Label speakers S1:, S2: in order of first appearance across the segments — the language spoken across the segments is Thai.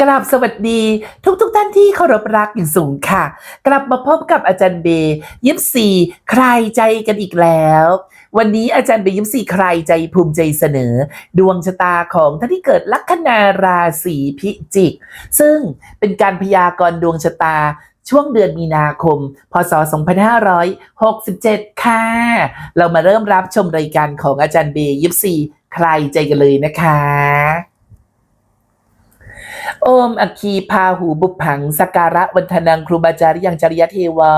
S1: กราบสวัสดีทุกทุกท่านที่เคารพรักอย่างสูงค่ะ กลับมาพบกับอาจารย์เบย์ยิปซีใครใจกันอีกแล้ว วันนี้อาจารย์เบย์ยิปซีใครใจภูมิใจเสนอ ดวงชะตาของท่านที่เกิดลัคนาราศีพิจิก ซึ่งเป็นการพยากรณ์ดวงชะตาช่วงเดือนมีนาคม พศ 2567 ค่ะ เรามาเริ่มรับชมรายการของอาจารย์เบย์ยิปซีใครใจกันเลยนะคะ โอมอัคคีพาหูบุพผังสการะวันธนังครูบาจาริยังจริยเทวา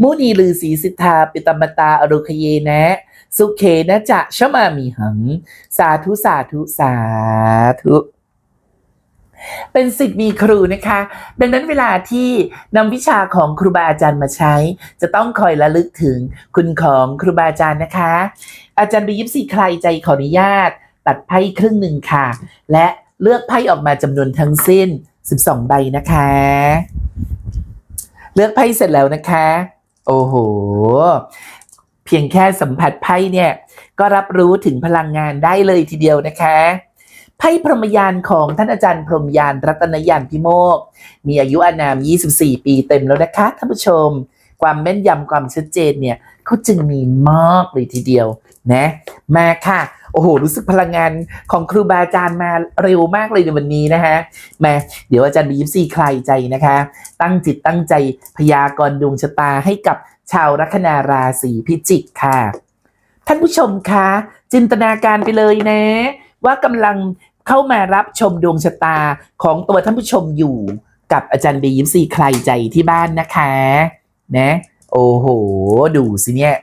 S1: มุนีลือสีสิทธา ปิตมตาอรุคเยนะ สุเขนะจะชมามีหัง สาธุสาธุสาธุเป็นสิทธิ์มีครูนะคะ ดังนั้นเวลาที่นำวิชาของครูบาอาจารย์มาใช้ จะต้องคอยระลึกถึงคุณของครูบาอาจารย์นะคะ อาจารย์บียิปซีใครใจขออนุญาต ตัดไพ่ครึ่งหนึ่งค่ะ และ เลือกไพ่ออกมาจำนวนทั้งสิ้น 12 ใบนะคะ เลือกไพ่เสร็จแล้วนะคะ โอ้โห เพียงแค่สัมผัสไพ่เนี่ย ก็รับรู้ถึงพลังงานได้เลยทีเดียวนะคะไพ่พรหมยานของท่านอาจารย์พรหมยานรัตนยานพิโมก มีอายุอานาม 24 ปีเต็มแล้วนะคะท่านผู้ชม ความแม่นยำความชัดเจนเนี่ยเขาจึงมีมากเลยทีเดียวนะ มาค่ะ อ้โห รู้สึกพลังงานของครูบาอาจารย์มาเร็วมากเลยในวันนี้นะคะมาเดี๋ยวอาจารย์บียิปซีใครใจนะคะ ตั้งจิตตั้งใจพยากรณ์ดวงชะตาให้กับชาวลัคนาราศีพิจิกค่ะ ท่านผู้ชมคะจินตนาการไปเลยนะ ว่ากำลังเข้ามารับชมดวงชะตาของตัวท่านผู้ชมอยู่กับอาจารย์บียิปซีใครใจที่บ้านนะคะ นะ โอ้โห ดูสิเนี่ย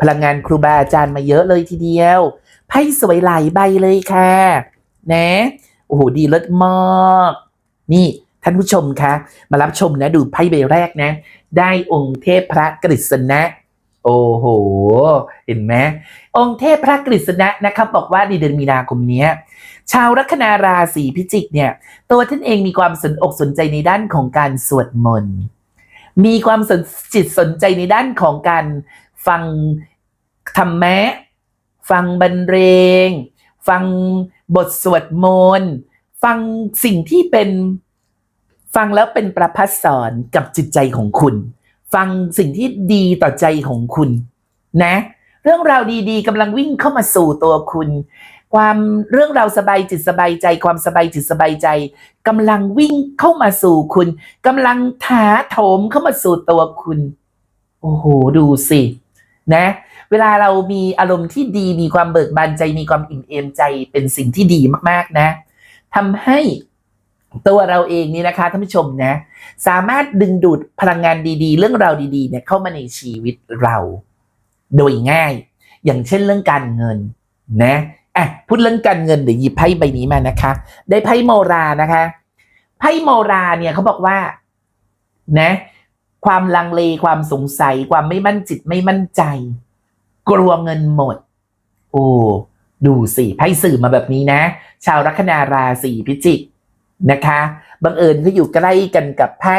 S1: พลังงานครูบาอาจารย์มาเยอะเลยทีเดียว ไพ่สวยหลายใบเลยค่ะ นะโอ้โหดีเลิศมาก นี่ท่านผู้ชมคะ มารับชมนะดูไพ่ใบแรกนะ ได้องค์เทพพระกฤษณะ โอ้โห เห็นไหมองค์เทพพระกฤษณะนะครับบอกว่าในเดือนมีนาคมนี้ชาวลัคนาราศีพิจิกเนี่ย ตัวท่านเองมีความสนอกสนใจในด้านของการสวดมนต์มีความสนจิตสนใจในด้านของการฟังธรรมะ ฟังบรรเลง ฟังบทสวดมนต์ ฟังสิ่งที่เป็นฟังแล้วเป็นประพัดสอนกับจิตใจของคุณ ฟังสิ่งที่ดีต่อใจของคุณ นะ เรื่องราวดีๆกำลังวิ่งเข้ามาสู่ตัวคุณ ความเรื่องราวสบายจิตสบายใจ ความสบายจิตสบายใจกำลังวิ่งเข้ามาสู่คุณกำลังถาโถมเข้ามาสู่ตัวคุณ โอ้โห ดูสิ นะ เวลาเรามีอารมณ์ที่ดีมีความเบิกบานใจมีความอิ่มเอมใจเป็นสิ่งที่ดีมากๆนะทำให้ตัวเราเองนี่นะคะท่านผู้ชมนะ สามารถดึงดูดพลังงานดีๆ เรื่องราวดีๆเนี่ยเข้ามาในชีวิตเรา โดยง่าย อย่างเช่นเรื่องการเงินนะอะพูดเรื่องการเงินเดี๋ยวหยิบไพ่ใบนี้มานะคะ ได้ไพ่โมรานะคะไพ่โมราเนี่ยเขาบอกว่านะ ความลังเลความสงสัยความไม่มั่นจิตไม่มั่นใจ กลัวเงินหมด โอ้ดูสิไพ่สื่อมาแบบนี้นะ ชาวลัคนาราศีพิจิกนะคะบังเอิญเขาอยู่ใกล้กันกับไพ่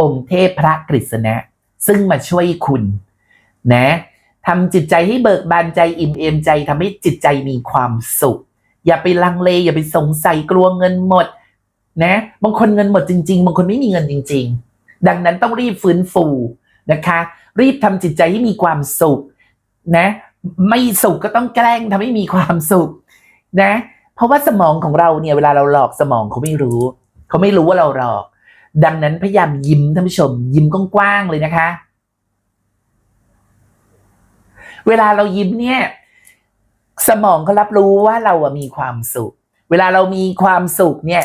S1: องค์เทพพระกฤษณะ ซึ่งมาช่วยคุณ นะทำจิตใจให้เบิกบานใจอิ่มเอมใจทำให้จิตใจมีความสุข อย่าไปลังเล อย่าไปสงสัยกลัวเงินหมด นะบางคนเงินหมดจริง ๆ บางคนไม่มีเงินจริง ๆ ดังนั้นต้องรีบฟื้นฟูนะคะ รีบทำจิตใจให้มีความสุข นะ ไม่สุขก็ต้องแกล้งทำให้มีความสุข นะ เพราะว่าสมองของเราเนี่ยเวลาเราหลอกสมองเขาไม่รู้ เขาไม่รู้ว่าเราหลอก ดังนั้นพยายามยิ้มท่านผู้ชม ยิ้มกว้างๆเลยนะคะ เวลาเรายิ้มเนี่ย สมองเขารับรู้ว่าเราอะมีความสุข เวลาเรามีความสุขเนี่ย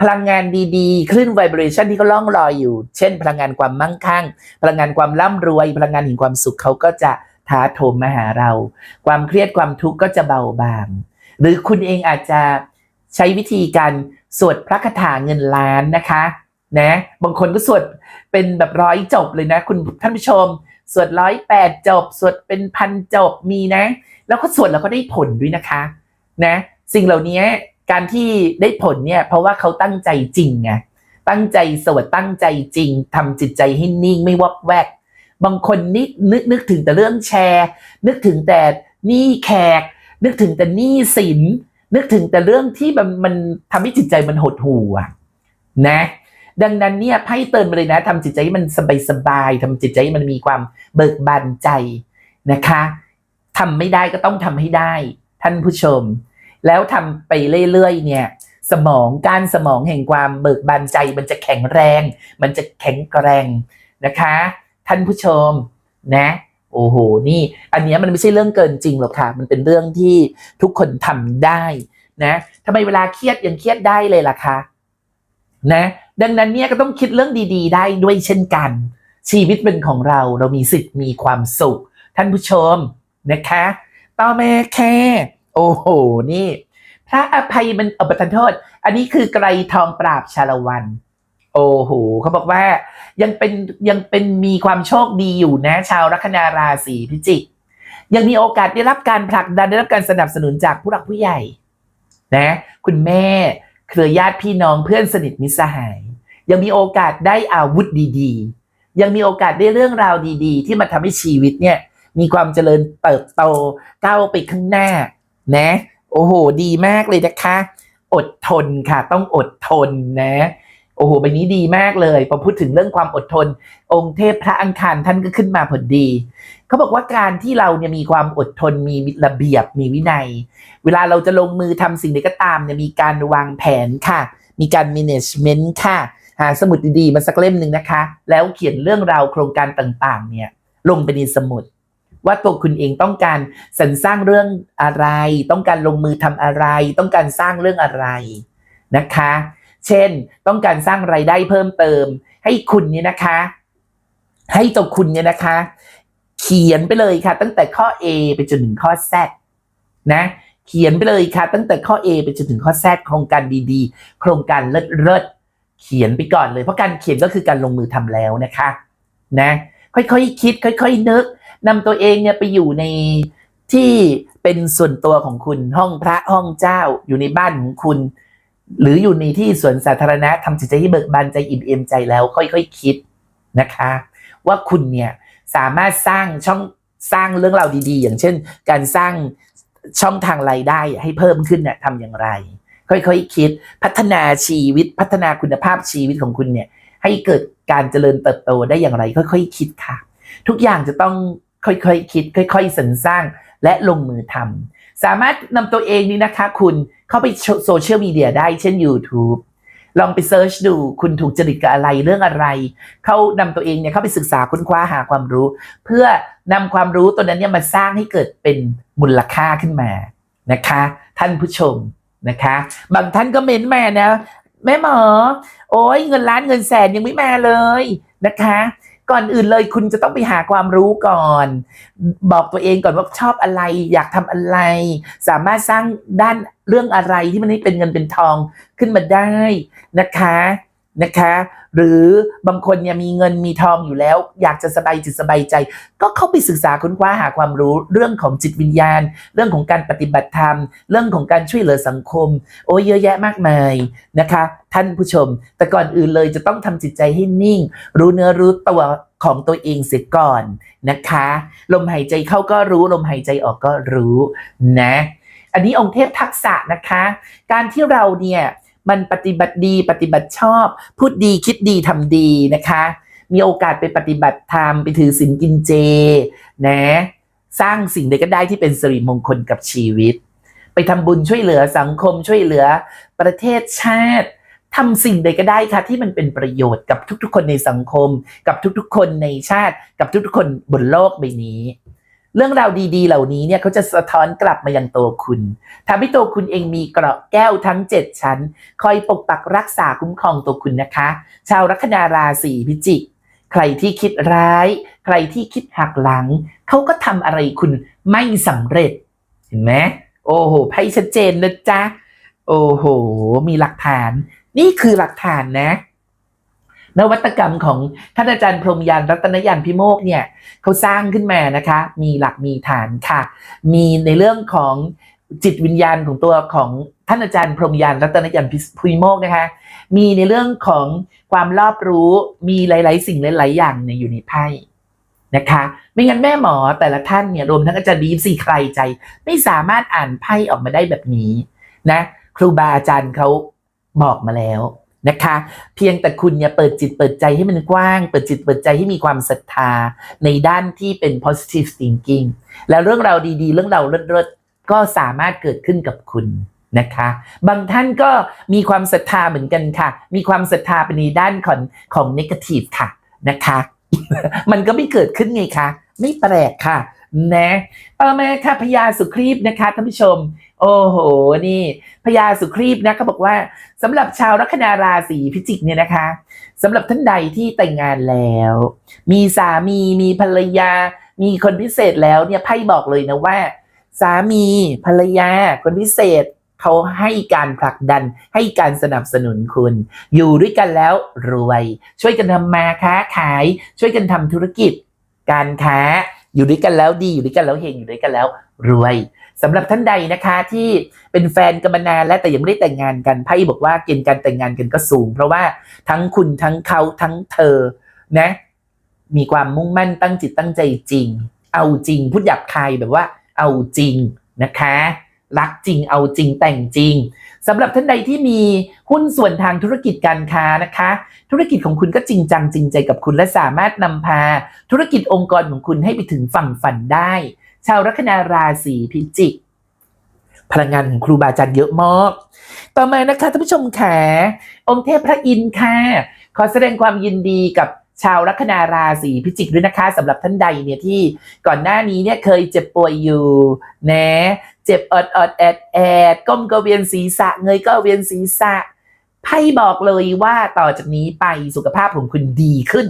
S1: พลังงานดีๆ คลื่นไวเบรชันที่เขาล่องลอยอยู่ เช่น พลังงานความมั่งคั่ง พลังงานความร่ำรวย พลังงานแห่งความสุขเขาก็จะ ท้าโถมมาหาเรา ความเครียดความทุกข์ก็จะเบาบาง หรือคุณเองอาจจะใช้วิธีการสวดพระคาถาเงินล้านนะคะนะบางคนก็สวดเป็นแบบร้อยจบเลยนะ คุณท่านผู้ชม สวดร้อยแปดจบ สวดเป็นพันจบมีนะ แล้วก็สวดแล้วก็ได้ผลด้วยนะคะนะสิ่งเหล่านี้การที่ได้ผลเนี่ยเพราะว่าเขาตั้งใจจริงไงตั้งใจสวดตั้งใจจริงทำจิตใจให้นิ่งไม่วับแวก บางคนนินึกนึกถึงแต่เรื่องแชร์ นึกถึงแต่หนี้แขก นึกถึงแต่หนี้สิน นึกถึงแต่เรื่องที่มันมันทำให้จิตใจมันหดหู่อะนะ ดังนั้นเนี่ยไพ่เตือนมาเลยนะทำจิตใจให้มันสบายๆทำจิตใจให้มันมีความเบิกบานใจนะคะทำไม่ได้ก็ต้องทำให้ได้ ท่านผู้ชม แล้วทำไปเรื่อยๆเนี่ยสมองการสมองแห่งความเบิกบานใจ มันจะแข็งแรง มันจะแข็งแกร่งนะคะ ท่านผู้ชมนะโอ้โห นี่ อันนี้มันไม่ใช่เรื่องเกินจริงหรอกค่ะ มันเป็นเรื่องที่ทุกคนทำได้นะทำไมเวลาเครียดยังเครียดได้เลยล่ะคะนะ ดังนั้นเนี่ยก็ต้องคิดเรื่องดี ๆ ได้ด้วยเช่นกัน ชีวิตเป็นของเราเรามีสิทธิ์มีความสุข ท่านผู้ชมนะคะ ต่อมาแค่ โอ้โห นี่ พระอภัยมันออประทานโทษ อันนี้คือไกรทองปราบชาละวัน โอ้โหเขาบอกว่ายังเป็นยังเป็นมีความโชคดีอยู่นะ ชาวลัคนาราศีพิจิก ยังมีโอกาสได้รับการผลักดันได้รับการสนับสนุนจากผู้หลักผู้ใหญ่ นะ คุณแม่ เครือญาติพี่น้องเพื่อนสนิทมิตรสหาย ยังมีโอกาสได้อาวุธดีๆ ยังมีโอกาสได้เรื่องราวดีๆ ที่มาทำให้ชีวิตเนี่ย มีความเจริญเติบโตก้าวไปข้างหน้า นะ โอ้โห ดีมากเลยนะคะ อดทนค่ะ ต้องอดทนนะ โอ้โหใบนี้ดีมากเลยพอพูดถึงเรื่องความอดทน องค์เทพพระอังคารท่านก็ขึ้นมาพอดี เขาบอกว่าการที่เราเนี่ยมีความอดทนมีระเบียบมีวินัย เวลาเราจะลงมือทำสิ่งใดก็ตามเนี่ยมีการวางแผนค่ะ มีการ management ค่ะ หาสมุดดีๆมาสักเล่มหนึ่งนะคะ แล้วเขียนเรื่องราวโครงการต่างๆ เนี่ยลงไปในสมุดว่าตัวคุณเองต้องการสรรสร้างเรื่องอะไร ต้องการลงมือทำอะไร ต้องการสร้างเรื่องอะไรนะคะ เช่น ต้องการสร้างไรายได้เพิ่มเติม ให้คุณเนี่ยนะคะ ให้ตัวคุณเนี่ยนะคะ เขียนไปเลยค่ะ ตั้งแต่ข้อ A ไปจนถึงข้อ Z นะ เขียนไปเลยค่ะ ตั้งแต่ข้อ A ไปจนถึงข้อ Z โครงการดีๆ โครงการเลิศๆเขียนไปก่อนเลย เพราะการเขียนก็คือการลงมือทำแล้วนะคะ นะ ค่อยๆคคิด ค่อย ๆ นึกนำตัวเองเนี่ยไปอยู่ในที่เป็นส่วนตัวของคุณห้องพระห้องเจ้าอยู่ในบ้านของคุณ หรืออยู่ในที่สวนสาธารณะทำจิตใจให้เบิกบานใจอิ่มเอมใจแล้วค่อยๆคคิดนะคะ ว่าคุณเนี่ยสามารถสร้างช่องสร้างเรื่องราวดีๆ อย่างเช่น การสร้างช่องทางรายได้ให้เพิ่มขึ้นเนี่ยทำอย่างไร ค่อยๆคคิดพัฒนาชีวิตพัฒนาคุณภาพชีวิตของคุณเนี่ยให้เกิดการเจริญเติบโตได้อย่างไร ค่อยๆคคิดค่ะ ทุกอย่างจะต้องค่อยๆคคิด ค่อย ๆสรรสร้างและลงมือทำ สามารถนำตัวเองนี้นะคะ คุณเข้าไปโซเชียลมีเดียได้เช่น YouTube ลองไปเซิร์ชดูคุณถูกจริตกับอะไรเรื่องอะไร เขานำตัวเองเนี่ยเข้าไปศึกษาค้นคว้าหาความรู้ เพื่อนำความรู้ตัวนั้นเนี่ยมาสร้างให้เกิดเป็นมูลค่าขึ้นมานะคะ ท่านผู้ชมนะคะ บางท่านก็เม้นมานะแม่หมอ โอ้ยเงินล้านเงินแสนยังไม่มาเลยนะคะ ก่อนอื่นเลยคุณจะต้องไปหาความรู้ก่อน บอกตัวเองก่อนว่าชอบอะไร อยากทำอะไร สามารถสร้างด้านเรื่องอะไรที่มันให้เป็นเงินเป็นทองขึ้นมาได้นะคะนะคะ หรือบางคนเนี่ยมีเงินมีทองอยู่แล้ว อยากจะสบายจิตสบายใจ ก็เข้าไปศึกษาค้นคว้าหาความรู้เรื่องของจิตวิญญาณ เรื่องของการปฏิบัติธรรม เรื่องของการช่วยเหลือสังคม โอ้ยเยอะแยะมากมายนะคะ ท่านผู้ชม แต่ก่อนอื่นเลยจะต้องทำจิตใจให้นิ่ง รู้เนื้อรู้ตัว ของตัวเองเสียก่อนนะคะ ลมหายใจเข้าก็รู้ลมหายใจออกก็รู้นะ อันนี้องค์เทพทักษะนะคะ การที่เราเนี่ยมันปฏิบัติดีปฏิบัติชอบ พูดดีคิดดีทำดีนะคะ มีโอกาสไปปฏิบัติธรรมไปถือศีลกินเจนะ สร้างสิ่งใดก็ได้ที่เป็นสิริมงคลกับชีวิต ไปทำบุญช่วยเหลือสังคมช่วยเหลือประเทศชาติ ทำสิ่งใดก็ได้ค่ะ ที่มันเป็นประโยชน์กับทุกๆ คนในสังคม กับทุกๆ คนในชาติ กับทุกๆ คนบนโลกใบนี้ เรื่องราวดีๆ เหล่านี้เนี่ยเขาจะสะท้อนกลับมายังตัวคุณทำให้ตัวคุณเองมีเกราะแก้วทั้ง 7 ชั้น คอยปกปักรักษาคุ้มครองตัวคุณนะคะ ชาวลัคนาราศีพิจิก ใครที่คิดร้าย ใครที่คิดหักหลัง เขาก็ทำอะไรคุณไม่สำเร็จ เห็นไหมโอ้โหไพ่ชัดเจนนะจ๊ะโอ้โห มีหลักฐาน นี่คือหลักฐานนะ นวัตกรรมของท่านอาจารย์พรหมยานรัตนยานพิโมกเนี่ยเขาสร้างขึ้นมานะคะ มีหลักมีฐานค่ะ มีในเรื่องของจิตวิญญาณของตัวของท่านอาจารย์พรหมยานรัตนยานพิโมกนะคะ มีในเรื่องของความรอบรู้มีหลาย ๆ สิ่งหลาย ๆ อย่างในอยู่ในไพ่นะคะ ไม่งั้นแม่หมอแต่ละท่านเนี่ยรวมทั้งอาจารย์ดีฟสี่ใครใจ ไม่สามารถอ่านไพ่ออกมาได้แบบนี้นะ ครูบาอาจารย์เขา บอกมาแล้วนะคะ เพียงแต่คุณเนี่ยเปิดจิตเปิดใจให้มันกว้าง เปิดจิตเปิดใจให้มีความศรัทธา ในด้านที่เป็น positive thinking แล้วเรื่องราวดีๆ เรื่องราวเลิศๆก็สามารถเกิดขึ้นกับคุณนะคะ บางท่านก็มีความศรัทธาเหมือนกันค่ะ มีความศรัทธาเป็นในด้านของของ negative ค่ะนะคะ มันก็ไม่เกิดขึ้นไงคะ ไม่แปลกค่ะนะต่อมาค่ะพญาสุครีบนะคะท่านผู้ชม โอ้โห นี่พญาสุครีบนะเขาบอกว่าสำหรับชาวลัคนาราศีพิจิกเนี่ยนะคะสำหรับท่านใดที่แต่งงานแล้ว มีสามีมีภรรยา มีคนพิเศษแล้วเนี่ยไพ่บอกเลยนะว่า สามีภรรยา คนพิเศษเขาให้การผลักดันให้การสนับสนุนคุณ อยู่ด้วยกันแล้วรวย ช่วยกันทำมาค้าขาย ช่วยกันทำธุรกิจ การค้า อยู่ด้วยกันแล้วดีอยู่ด้วยกันแล้วเฮงอยู่ด้วยกันแล้วรวยสำหรับท่านใดนะคะที่เป็นแฟนกันมานานแล้วแต่ยังไม่ได้แต่งงานกันไพ่บอกว่าเกณฑ์การแต่งงานกันก็สูง เพราะว่าทั้งคุณทั้งเขาทั้งเธอนะ มีความมุ่งมั่นตั้งจิตตั้งใจจริง เอาจริงพูดหยาบคายแบบว่า เอาจริงนะคะ รักจริงเอาจริงแต่งจริง สำหรับท่านใดที่มีหุ้นส่วนทางธุรกิจการค้านะคะ ธุรกิจของคุณก็จริงจังจริงใจกับคุณและสามารถนำพา ธุรกิจองค์กรของคุณให้ไปถึงฝั่งฝันได้ ชาวลัคนาราศีพิจิก พลังงานของครูบาอาจารย์เยอะมากต่อมานะคะท่านผู้ชมขาองค์เทพพระอินทร์ค่ะ ขอแสดงความยินดีกับชาวลัคนาราศีพิจิกด้วยนะคะสำหรับท่านใดเนี่ยที่ก่อนหน้านี้เนี่ยเคยเจ็บป่วยอยู่นะ จ็บอดอดแอดแอดก้มก็เวียนศีรษะเงยก็เวียนศีรษะไพ่บอกเลยว่าต่อจากนี้ไปสุขภาพของคุณดีขึ้น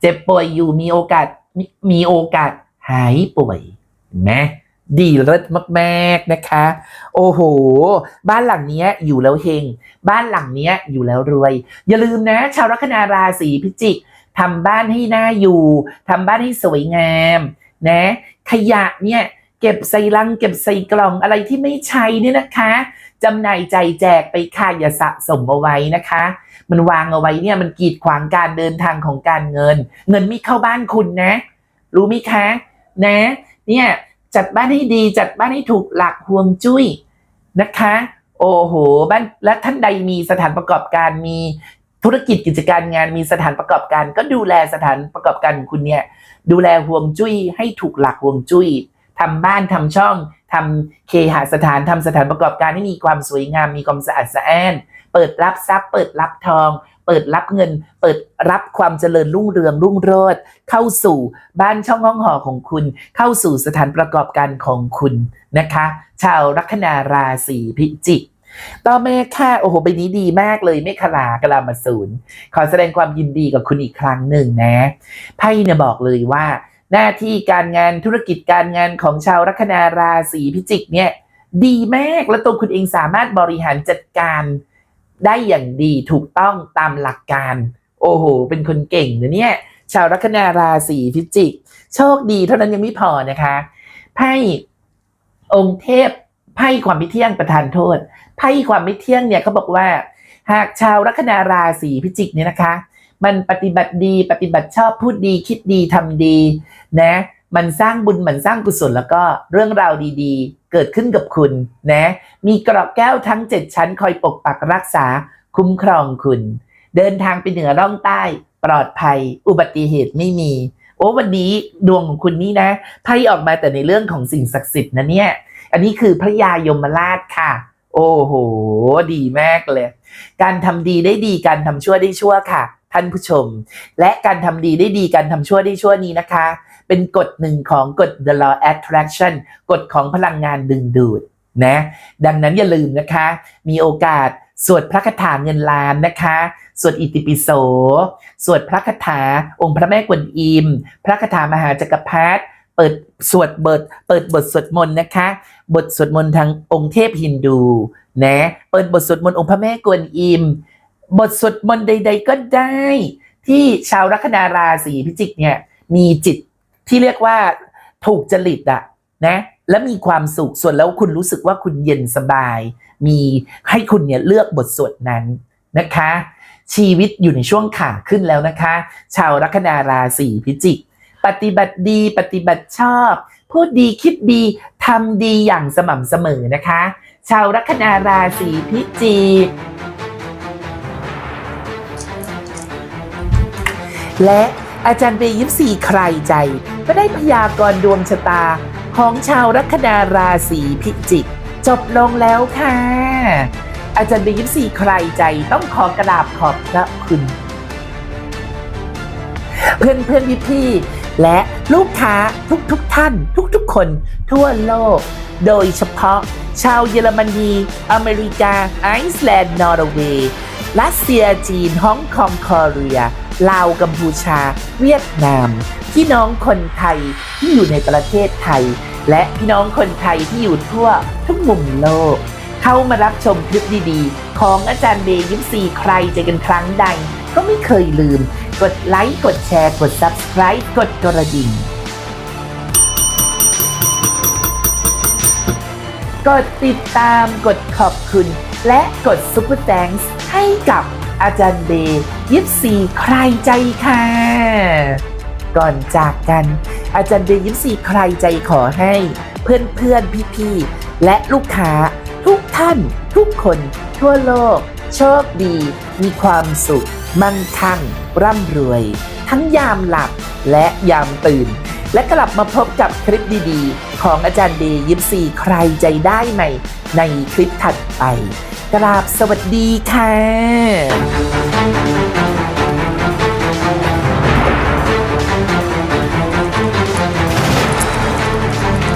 S1: เจ็บป่วยอยู่มีโอกาสมมีโอกาสหายป่วยเห็นไหมดีเลิศมากๆนะคะ โอ้โห บ้านหลังนี้อยู่แล้วเฮง บ้านหลังนี้อยู่แล้วรวย อย่าลืมนะ ชาวลัคนาราศีพิจิกทำบ้านให้หน่าอยู่ทำบ้านให้สวยงาม นะ ขยะเนี่ย เก็บใส่ลังเก็บใส่กล่องอะไรที่ไม่ใช้เนี่ยนะคะจำหน่ายใจแจกไปค่ะอย่าสะสมเอาไว้นะคะ มันวางเอาไว้เนี่ยมันกีดขวางการเดินทางของการเงิน เงินไม่เข้าบ้านคุณนะ รู้ไหมคะนะ เนี่ยจัดบ้านให้ดีจัดบ้านให้ถูกหลักห่วงจุ้ยนะคะ โอ้โหบ้านและท่านใดมีสถานประกอบการมีธุรกิจกิจการงานมีสถานประกอบการ ก็ดูแลสถานประกอบการของคุณเนี่ย ดูแลห่วงจุ้ยให้ถูกหลักห่วงจุ้ย ทำบ้านทำช่องทำเคหสถานทำสถานประกอบการให้มีความสวยงาม มีความสะอาดสะอ้านเปิดรับทรัพย์ เปิดรับทอง เปิดรับเงิน เปิดรับความเจริญรุ่งเรืองรุ่งโรจน์เข้าสู่บ้านช่องห้องหอของคุณ เข้าสู่สถานประกอบการของคุณนะคะ ชาวลัคนาราศีพิจิกต่อมาค่ะโอ้โหใบนี้ดีมากเลยไม่ขลากระลามาศูนย์ขอแสดงความยินดีกับคุณอีกครั้งหนึ่งนะไพ่เนี่ยบอกเลยว่า หน้าที่การงานธุรกิจการงานของชาวลัคนาราศีพิจิกเนี่ยดีมากและตัวคุณเองสามารถบริหารจัดการได้อย่างดีถูกต้องตามหลักการ โอ้โห เป็นคนเก่งนะเนี่ยชาวลัคนาราศีพิจิก โชคดีเท่านั้นยังไม่พอนะคะไพ่องค์เทพไพ่ความไม่เที่ยงประทานโทษไพ่ความไม่เที่ยงเนี่ยเขาบอกว่า หากชาวลัคนาราศีพิจิกเนี่ยนะคะ มันปฏิบัติดี ปฏิบัติชอบพูดดี คิดดีทำดี นะ มันสร้างบุญมันสร้างกุศลแล้วก็เรื่องราวดีๆ เกิดขึ้นกับคุณนะ มีกรอบแก้วทั้ง7ชั้นคอยปกปักรักษาคุ้มครองคุณ เดินทางไปเหนือร่องใต้ ปลอดภัย อุบัติเหตุไม่มี โอ้วันนี้ดวงของคุณนี่นะไพ่ออกมาแต่ในเรื่องของสิ่งศักดิ์สิทธิ์นะเนี่ย อันนี้คือพระยายมราชค่ะโอ้โห ดีมากเลย การทำดีได้ดี การทำชั่วได้ชั่วค่ะ ท่านผู้ชม และการทำดีได้ดีการทำชั่วได้ชั่วนี้นะคะ เป็นกฎหนึ่งของกฎ the law attraction กฎของพลังงานดึงดูดนะดังนั้นอย่าลืมนะคะ มีโอกาสสวดพระคาถาเงินล้านนะคะ สวดอิติปิโส สวดพระคาถาองค์พระแม่กวนอิม พระคาถามหาจักรพรรดิเปิดสวดบทเปิดบทสวดมนต์นะคะ บทสวดมนต์ทางองค์เทพฮินดูนะ เปิดบทสวดมนต์องค์พระแม่กวนอิม บทสวดมนต์ใด ๆ ก็ได้ ที่ชาวลัคนาราศีพิจิกเนี่ยมีจิตที่เรียกว่าถูกจริตอะนะและมีความสุขส่วนแล้วคุณรู้สึกว่าคุณเย็นสบาย มีให้คุณเนี่ยเลือกบทสวดนั้นนะคะ ชีวิตอยู่ในช่วงขาขึ้นแล้วนะคะ ชาวลัคนาราศีพิจิก ปฏิบัติดีปฏิบัติชอบ พูดดีคิดดีทำดีอย่างสม่ำเสมอนะคะ ชาวลัคนาราศีพิจิก และอาจารย์เบยิปซีใครใจก็ได้พยากรณ์ดวงชะตาของชาวลัคนาราศีพิจิก จบลงแล้วค่ะ อาจารย์เบยิปซีใครใจต้องขอกราบขอบพระคุณ เพื่อนเพื่อนพี่พี่และลูกค้าทุกทุกท่าน ทุกทุกคน ทั่วโลก โดยเฉพาะ ชาวเยอรมนี อเมริกา ไอซ์แลนด์ นอร์เวย์ รัสเซียจีนฮ่องกงคอเรีย ลาวกัมพูชา เวียดนาม พี่น้องคนไทยที่อยู่ในประเทศไทย และพี่น้องคนไทยที่อยู่ทั่วทุกมุมโลก เข้ามารับชมคลิปดีๆ ของอาจารย์เบยิปซีใครเจอกันครั้งใด ก็ไม่เคยลืม กดไลค์กดแชร์กด Subscribe กดกระดิ่งกดติดตามกดขอบคุณ และกด Super Thanks ให้กับ อาจารย์เบย์ยิปซีใครใจค่ะ ก่อนจากกัน อาจารย์เบย์ยิปซีใครใจขอให้ เพื่อนเพื่อนพี่พี่ๆและลูกค้าทุกท่านทุกคน ทั่วโลก โชคดี มีความสุข มั่งคั่ง ร่ำรวย ทั้งยามหลับและยามตื่น และกลับมาพบกับคลิปดีๆ ของอาจารย์เดย์ยิปซีใครใจได้ใหม่ ในคลิปถัดไป กราบสวัสดีค่ะ